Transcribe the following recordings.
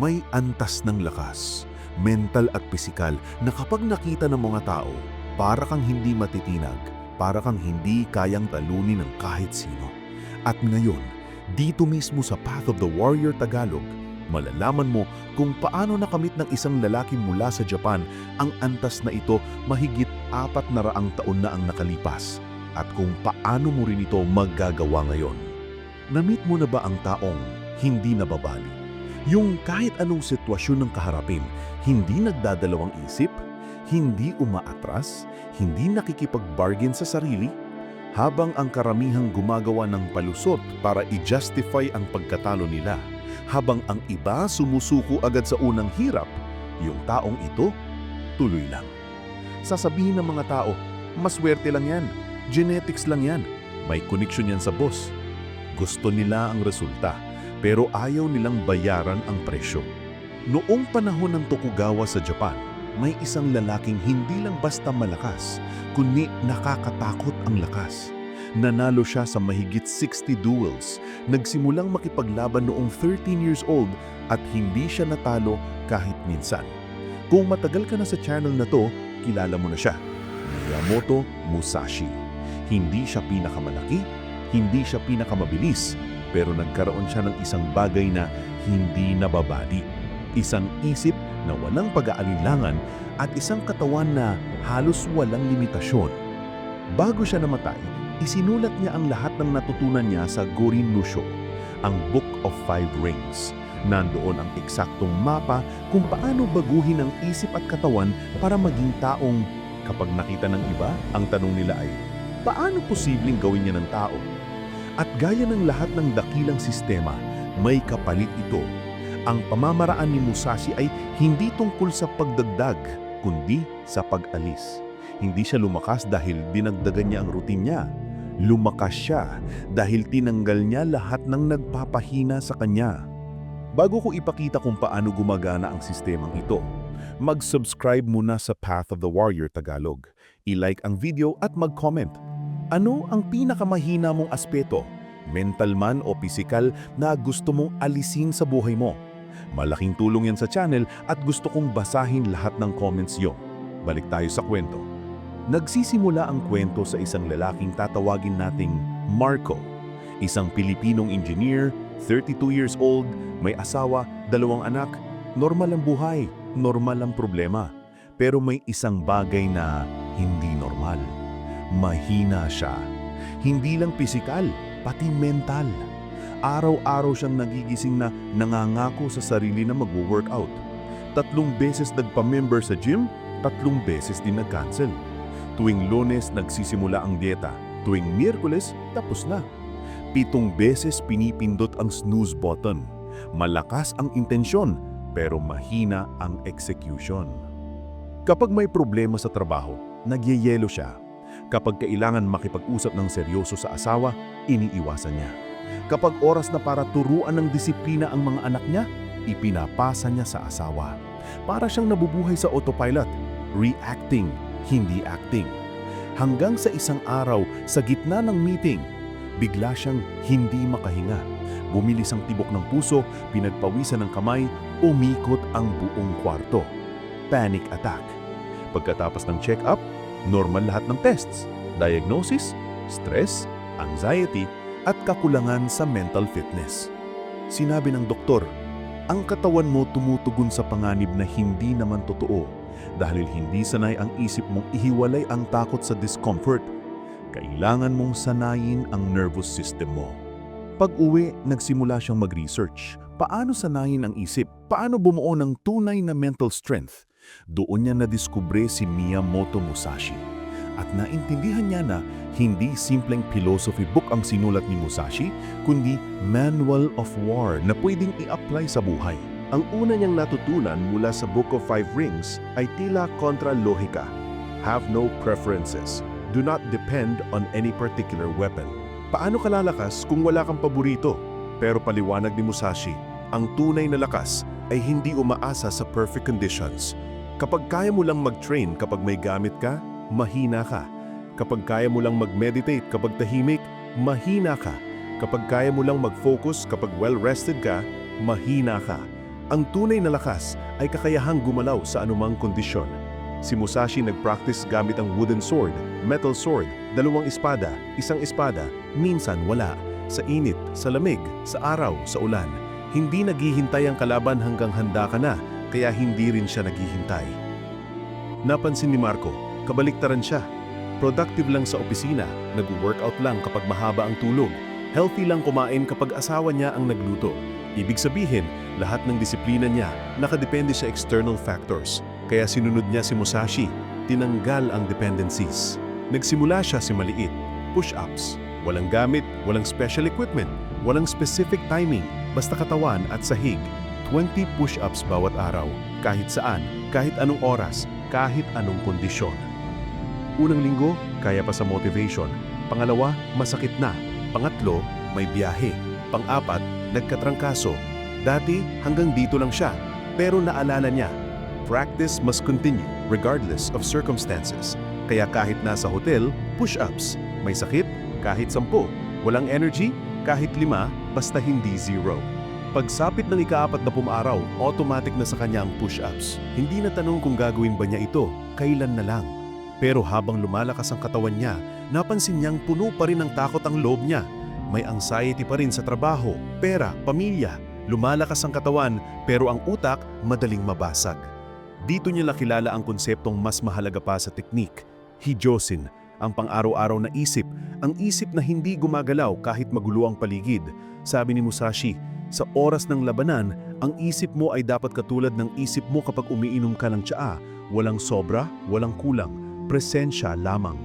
May antas ng lakas, mental at pisikal na kapag nakita ng mga tao, para kang hindi matitinag, para kang hindi kayang talunin ng kahit sino. At ngayon, dito mismo sa Path of the Warrior Tagalog, malalaman mo kung paano nakamit ng isang lalaki mula sa Japan ang antas na ito mahigit apat na raang taon na ang nakalipas at kung paano mo rin ito magagawa ngayon. Namit mo na ba ang taong hindi nababali? Yung kahit anong sitwasyon ng kaharapin, hindi nagdadalawang isip, hindi umaatras, hindi nakikipag-bargain sa sarili, habang ang karamihang gumagawa ng palusot para i-justify ang pagkatalo nila, habang ang iba sumusuko agad sa unang hirap, yung taong ito, tuloy lang. Sasabihin ng mga tao, maswerte lang yan, genetics lang yan, may connection yan sa boss. Gusto nila ang resulta, pero ayaw nilang bayaran ang presyo. Noong panahon ng Tokugawa sa Japan, may isang lalaking hindi lang basta malakas, kundi nakakatakot ang lakas. Nanalo siya sa mahigit 60 duels, nagsimulang makipaglaban noong 13 years old at hindi siya natalo kahit minsan. Kung matagal ka na sa channel na to, kilala mo na siya. Miyamoto Musashi. Hindi siya pinakamalaki, hindi siya pinakamabilis, pero nagkaroon siya ng isang bagay na hindi nababali. Isang isip na walang pag-aalinlangan at isang katawan na halos walang limitasyon. Bago siya namatay, isinulat niya ang lahat ng natutunan niya sa Gorin Nusho, ang Book of Five Rings. Nandoon ang eksaktong mapa kung paano baguhin ang isip at katawan para maging taong kapag nakita ng iba, ang tanong nila ay, paano posibleng gawin niya ng tao? At gaya ng lahat ng dakilang sistema, may kapalit ito. Ang pamamaraan ni Musashi ay hindi tungkol sa pagdagdag, kundi sa pag-alis. Hindi siya lumakas dahil dinagdagan niya ang routine niya. Lumakas siya dahil tinanggal niya lahat ng nagpapahina sa kanya. Bago ko ipakita kung paano gumagana ang sistemang ito, mag-subscribe muna sa Path of the Warrior Tagalog. I-like ang video at mag-comment. Ano ang pinakamahina mong aspeto? Mental man o pisikal na gusto mong alisin sa buhay mo? Malaking tulong yan sa channel at gusto kong basahin lahat ng comments yo. Balik tayo sa kwento. Nagsisimula ang kwento sa isang lalaking tatawagin nating Marco. Isang Pilipinong engineer, 32 years old, may asawa, dalawang anak, normal ang buhay, normal ang problema. Pero may isang bagay na hindi normal. Mahina siya. Hindi lang pisikal, pati mental. Araw-araw siyang nagigising na nangangako sa sarili na magwo-workout. Tatlong beses nagpa-member sa gym, tatlong beses din nag-cancel. Tuwing lunes nagsisimula ang dieta, tuwing miyerkules tapos na. Pitong beses pinipindot ang snooze button. Malakas ang intensyon, pero mahina ang execution. Kapag may problema sa trabaho, nagyeyelo siya. Kapag kailangan makipag-usap ng seryoso sa asawa, iniiwasan niya. Kapag oras na para turuan ng disiplina ang mga anak niya, ipinapasa niya sa asawa. Para siyang nabubuhay sa autopilot, reacting, hindi acting. Hanggang sa isang araw, sa gitna ng meeting, bigla siyang hindi makahinga. Bumilis ang tibok ng puso, pinagpawisan ng kamay, umikot ang buong kwarto. Panic attack. Pagkatapos ng check-up, normal lahat ng tests. Diagnosis, stress, anxiety, at kakulangan sa mental fitness. Sinabi ng doktor, ang katawan mo tumutugon sa panganib na hindi naman totoo dahil hindi sanay ang isip mong ihiwalay ang takot sa discomfort. Kailangan mong sanayin ang nervous system mo. Pag-uwi, nagsimula siyang mag-research. Paano sanayin ang isip? Paano bumuo ng tunay na mental strength? Doon niya nadiskubre si Miyamoto Musashi. At naintindihan niya na hindi simpleng philosophy book ang sinulat ni Musashi, kundi Manual of War na pwedeng i-apply sa buhay. Ang una niyang natutunan mula sa Book of Five Rings ay tila kontra lohika. Have no preferences. Do not depend on any particular weapon. Paano ka lalakas kung wala kang paborito? Pero paliwanag ni Musashi, ang tunay na lakas ay hindi umaasa sa perfect conditions. Kapag kaya mo lang mag-train kapag may gamit ka, mahina ka. Kapag kaya mo lang mag-meditate kapag tahimik, mahina ka. Kapag kaya mo lang mag-focus kapag well-rested ka, mahina ka. Ang tunay na lakas ay kakayahang gumalaw sa anumang kondisyon. Si Musashi nag-practice gamit ang wooden sword, metal sword, dalawang espada, isang espada, minsan wala, sa init, sa lamig, sa araw, sa ulan. Hindi naghihintay ang kalaban hanggang handa ka na, kaya hindi rin siya naghihintay. Napansin ni Marco, kabaliktaran siya. Productive lang sa opisina, nag-workout lang kapag mahaba ang tulog, healthy lang kumain kapag asawa niya ang nagluto. Ibig sabihin, lahat ng disiplina niya nakadepende sa external factors. Kaya sinunod niya si Musashi, tinanggal ang dependencies. Nagsimula siya si maliit, push-ups. Walang gamit, walang special equipment, walang specific timing, basta katawan at sahig. 20 push-ups bawat araw, kahit saan, kahit anong oras, kahit anong kondisyon. Unang linggo, kaya pa sa motivation. Pangalawa, masakit na. Pangatlo, may biyahe. Pang-apat, nagkatrangkaso. Dati, hanggang dito lang siya. Pero naalala niya, practice must continue regardless of circumstances. Kaya kahit nasa hotel, push-ups. May sakit, kahit sampu. Walang energy, kahit lima, basta hindi zero. Pagsapit ng ikaapat na pumaraw, automatic na sa kanya ang push-ups. Hindi na tanong kung gagawin ba niya ito, kailan na lang. Pero habang lumalakas ang katawan niya, napansin niyang puno pa rin ng takot ang loob niya. May anxiety pa rin sa trabaho, pera, pamilya. Lumalakas ang katawan, pero ang utak madaling mabasag. Dito niya nakilala ang konseptong mas mahalaga pa sa teknik, Hijosin, ang pang-araw-araw na isip, ang isip na hindi gumagalaw kahit magulo ang paligid. Sabi ni Musashi, sa oras ng labanan, ang isip mo ay dapat katulad ng isip mo kapag umiinom ka ng tsaa, walang sobra, walang kulang, presensya lamang.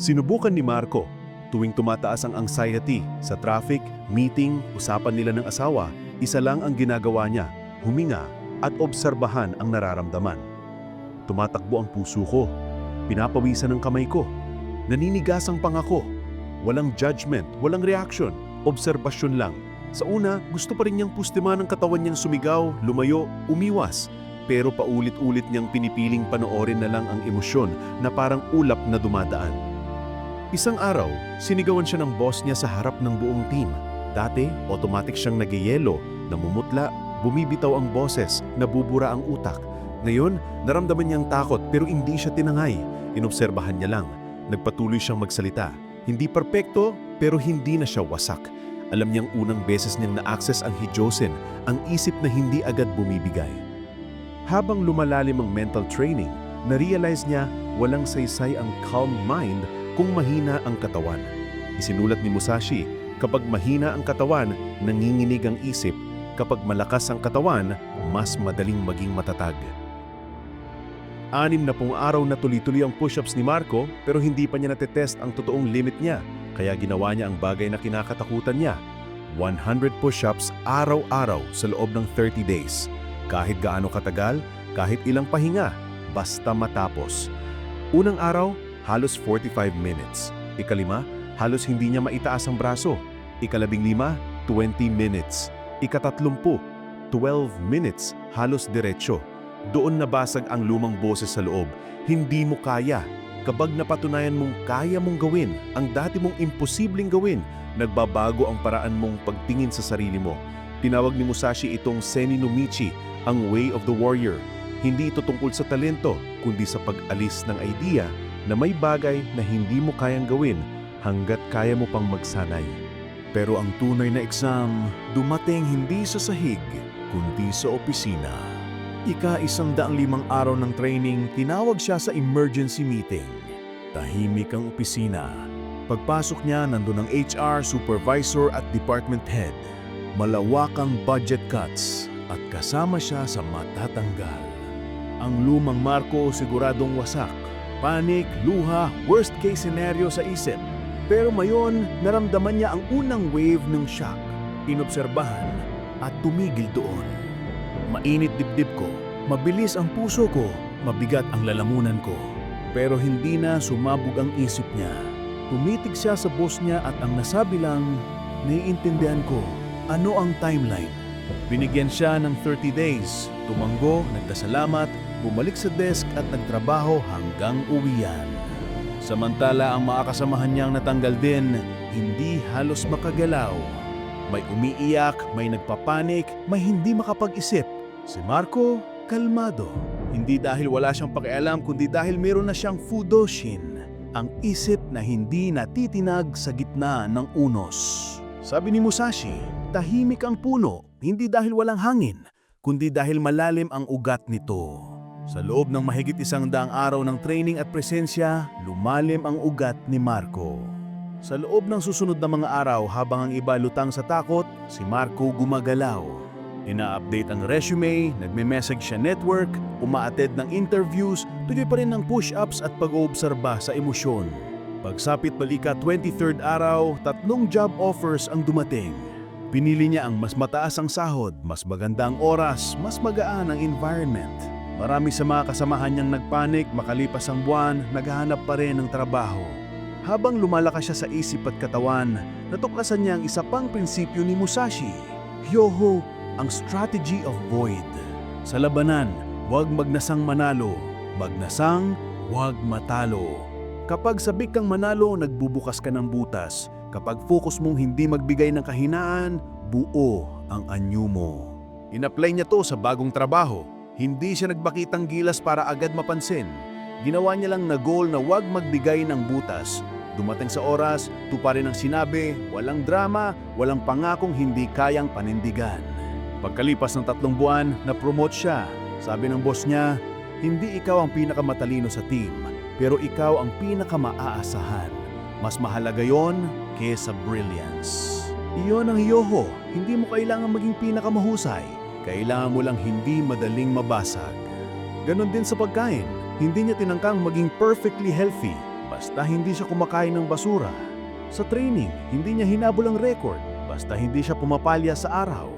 Sinubukan ni Marco, tuwing tumataas ang anxiety sa traffic, meeting, usapan nila ng asawa, isa lang ang ginagawa niya, huminga at obserbahan ang nararamdaman. Tumatakbo ang puso ko, pinapawisan ang kamay ko, naninigas ang pangako, walang judgment, walang reaction, obserbasyon lang. Sa una, gusto pa rin niyang pustiman ang katawan niyang sumigaw, lumayo, umiwas. Pero paulit-ulit niyang pinipiling panoorin na lang ang emosyon na parang ulap na dumadaan. Isang araw, sinigawan siya ng boss niya sa harap ng buong team. Dati, automatic siyang nagyayelo, namumutla, bumibitaw ang boses, nabubura ang utak. Ngayon, naramdaman niyang takot pero hindi siya tinangay. Inobserbahan niya lang. Nagpatuloy siyang magsalita. Hindi perpekto pero hindi na siya wasak. Alam niyang unang beses niyang na-access ang hijosen, ang isip na hindi agad bumibigay. Habang lumalalim ang mental training, na-realize niya walang saysay ang calm mind kung mahina ang katawan. Isinulat ni Musashi, kapag mahina ang katawan, nanginginig ang isip. Kapag malakas ang katawan, mas madaling maging matatag. Anim na pong araw na tuloy-tuloy ang push-ups ni Marco pero hindi pa niya natetest ang totoong limit niya. Kaya ginawa niya ang bagay na kinakatakutan niya. 100 push-ups araw-araw sa loob ng 30 days. Kahit gaano katagal, kahit ilang pahinga, basta matapos. Unang araw, halos 45 minutes. Ikalima, halos hindi niya maitaas ang braso. Ikalabing lima, 20 minutes. Ikatatlumpu, 12 minutes, halos diretsyo. Doon nabasag ang lumang boses sa loob. Hindi mo kaya. Kapag napatunayan mong kaya mong gawin ang dati mong imposibleng gawin, nagbabago ang paraan mong pagtingin sa sarili mo. Tinawag ni Musashi itong Seni no Michi, ang way of the warrior. Hindi ito tungkol sa talento, kundi sa pag-alis ng idea na may bagay na hindi mo kayang gawin hanggat kaya mo pang magsanay. Pero ang tunay na exam, dumating hindi sa sahig, kundi sa opisina. Ika-isang daang limang araw ng training, tinawag siya sa emergency meeting. Tahimik ang opisina. Pagpasok niya, nandun ang HR, supervisor at department head. Malawakang budget cuts at kasama siya sa matatanggal. Ang lumang Marco siguradong wasak. Panik, luha, worst case scenario sa isip. Pero mayon, naramdaman niya ang unang wave ng shock. Inobserbahan at tumigil doon. Mainit dibdib ko, mabilis ang puso ko, mabigat ang lalamunan ko. Pero hindi na sumabog ang isip niya. Tumitig siya sa boss niya at ang nasabi lang, naiintindihan ko, ano ang timeline. Binigyan siya ng 30 days, tumanggo, nagdasalamat, bumalik sa desk at nagtrabaho hanggang uwian. Samantala ang mga kasamahan niyang natanggal din, hindi halos makagalaw. May umiiyak, may nagpapanik, may hindi makapag-isip. Si Marco, kalmado. Hindi dahil wala siyang pakialam, kundi dahil meron na siyang fudoshin. Ang isip na hindi natitinag sa gitna ng unos. Sabi ni Musashi, tahimik ang puno, hindi dahil walang hangin, kundi dahil malalim ang ugat nito. Sa loob ng mahigit isang daang araw ng training at presensya, lumalim ang ugat ni Marco. Sa loob ng susunod na mga araw habang ang iba lutang sa takot, si Marco gumagalaw. Ina-update ang resume, nagme-message siya network, umaattend ng interviews, tuloy pa rin ng push-ups at pag-oobserba sa emosyon. Pagsapit balika 23rd araw, tatlong job offers ang dumating. Pinili niya ang mas mataas ang sahod, mas maganda ang oras, mas magaan ang environment. Marami sa mga kasamahan niyang nagpanik, makalipas ang buwan, naghahanap pa rin ng trabaho. Habang lumalakas siya sa isip at katawan, natuklasan niya ang isa pang prinsipyo ni Musashi. Hyoho, ang strategy of void. Sa labanan, huwag magnasang manalo, magnasang huwag matalo. Kapag sabik kang manalo, nagbubukas ka ng butas. Kapag focus mong hindi magbigay ng kahinaan, buo ang anyo mo. In-apply niya to sa bagong trabaho. Hindi siya nagbakitang gilas para agad mapansin. Ginawa niya lang na goal na huwag magbigay ng butas. Dumating sa oras, tuparin ang sinabi, walang drama, walang pangakong hindi kayang panindigan. Pagkalipas ng tatlong buwan, na-promote siya. Sabi ng boss niya, hindi ikaw ang pinakamatalino sa team, pero ikaw ang pinakamaaasahan. Mas mahalaga yon kesa brilliance. Iyon ang yoho, hindi mo kailangan maging pinakamahusay. Kailangan mo lang hindi madaling mabasag. Ganon din sa pagkain, hindi niya tinangkang maging perfectly healthy, basta hindi siya kumakain ng basura. Sa training, hindi niya hinabol ang record, basta hindi siya pumapalya sa araw.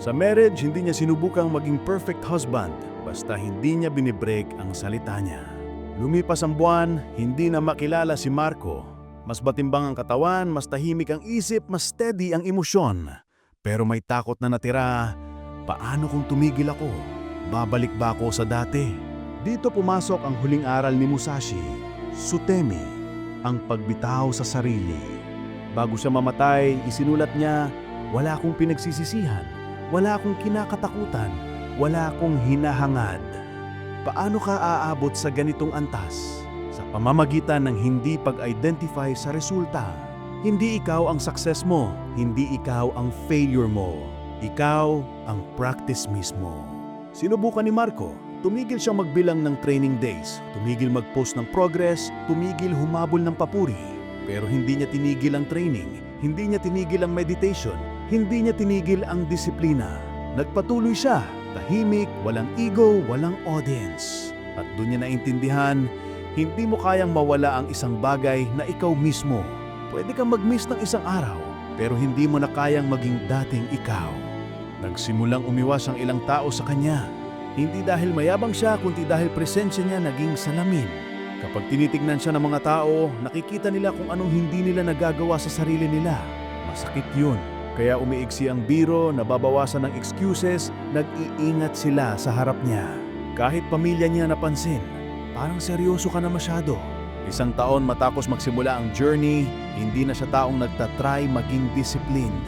Sa marriage, hindi niya sinubukang maging perfect husband, basta hindi niya binibreak ang salita niya. Lumipas ang buwan, hindi na makilala si Marco. Mas batimbang ang katawan, mas tahimik ang isip, mas steady ang emosyon. Pero may takot na natira, paano kung tumigil ako? Babalik ba ako sa dati? Dito pumasok ang huling aral ni Musashi, Sutemi, ang pagbitaw sa sarili. Bago siya mamatay, isinulat niya, wala akong pinagsisisihan, wala akong kinakatakutan, wala akong hinahangad. Paano ka aabot sa ganitong antas? Sa pamamagitan ng hindi pag-identify sa resulta. Hindi ikaw ang success mo, hindi ikaw ang failure mo. Ikaw ang practice mismo. Sinubukan ni Marco, tumigil siyang magbilang ng training days, tumigil mag-post ng progress, tumigil humabol ng papuri. Pero hindi niya tinigil ang training, hindi niya tinigil ang meditation, hindi niya tinigil ang disiplina. Nagpatuloy siya, tahimik, walang ego, walang audience. At doon niya naintindihan, hindi mo kayang mawala ang isang bagay na ikaw mismo. Pwede kang mag-miss ng isang araw, pero hindi mo na kayang maging dating ikaw. Nagsimulang umiwas ang ilang tao sa kanya. Hindi dahil mayabang siya, kundi dahil presensya niya naging salamin. Kapag tinitignan siya ng mga tao, nakikita nila kung anong hindi nila nagagawa sa sarili nila. Masakit yun. Kaya umiigsi ang biro, nababawasan ng excuses, nag-iingat sila sa harap niya. Kahit pamilya niya napansin, parang seryoso ka na masyado. Isang taon matapos magsimula ang journey, hindi na siya taong nagtatry maging disciplined.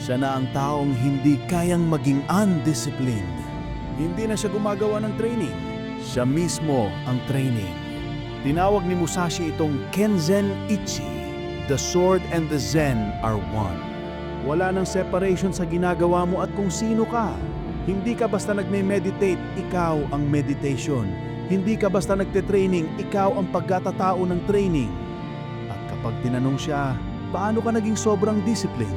Siya na ang taong hindi kayang maging undisciplined. Hindi na siya gumagawa ng training. Siya mismo ang training. Tinawag ni Musashi itong Kenzen Ichi. The sword and the zen are one. Wala nang separation sa ginagawa mo at kung sino ka. Hindi ka basta nagme-meditate, ikaw ang meditation. Hindi ka basta nagte-training, ikaw ang pagkatatao ng training. At kapag tinanong siya, paano ka naging sobrang disciplined?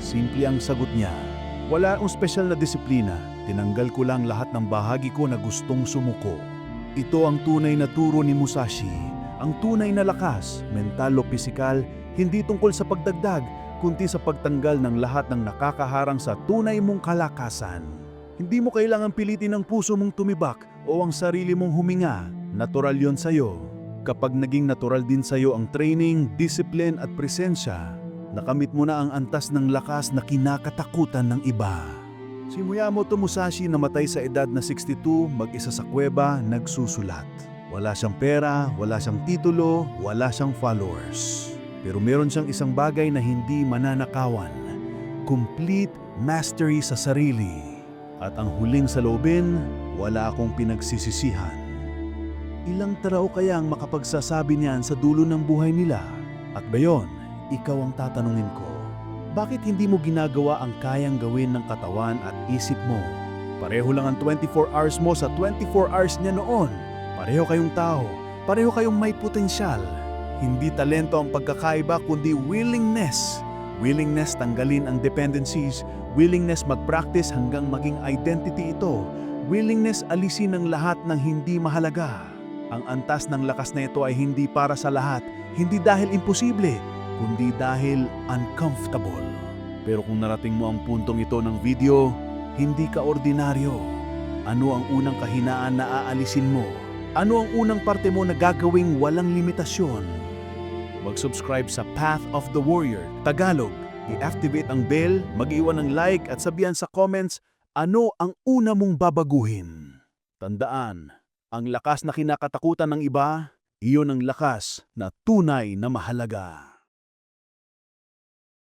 Simple ang sagot niya. Wala akong special na disiplina. Tinanggal ko lang lahat ng bahagi ko na gustong sumuko. Ito ang tunay na turo ni Musashi. Ang tunay na lakas, mental o pisikal, hindi tungkol sa pagdagdag, kundi sa pagtanggal ng lahat ng nakakaharang sa tunay mong kalakasan. Hindi mo kailangan pilitin ang puso mong tumibak o ang sarili mong huminga. Natural yon sa'yo. Kapag naging natural din sa'yo ang training, discipline at presensya, nakamit mo na ang antas ng lakas na kinakatakutan ng iba. Si Muyamoto Musashi namatay sa edad na 62, mag-isa sa kuweba, nagsusulat. Wala siyang pera, wala siyang titulo, wala siyang followers. Pero meron siyang isang bagay na hindi mananakawan. complete mastery sa sarili. At ang huling saloobin, wala akong pinagsisisihan. Ilang tao kaya ang makapagsasabi niyan sa dulo ng buhay nila? At bayon, ikaw ang tatanungin ko. Bakit hindi mo ginagawa ang kayang gawin ng katawan at isip mo? Pareho lang ang 24 hours mo sa 24 hours niya noon. Pareho kayong tao. Pareho kayong may potensyal. Hindi talento ang pagkakaiba kundi willingness. Willingness tanggalin ang dependencies. Willingness mag-practice hanggang maging identity ito. Willingness alisin ang lahat ng hindi mahalaga. Ang antas ng lakas na ito ay hindi para sa lahat, hindi dahil imposible, kundi dahil uncomfortable. Pero kung narating mo ang puntong ito ng video, hindi ka ordinaryo. Ano ang unang kahinaan na aalisin mo? Ano ang unang parte mo na gagawing walang limitasyon? Mag-subscribe sa Path of the Warrior, Tagalog. I-activate ang bell, mag-iwan ng like at sabihan sa comments ano ang una mong babaguhin. Tandaan, ang lakas na kinakatakutan ng iba, iyon ang lakas na tunay na mahalaga.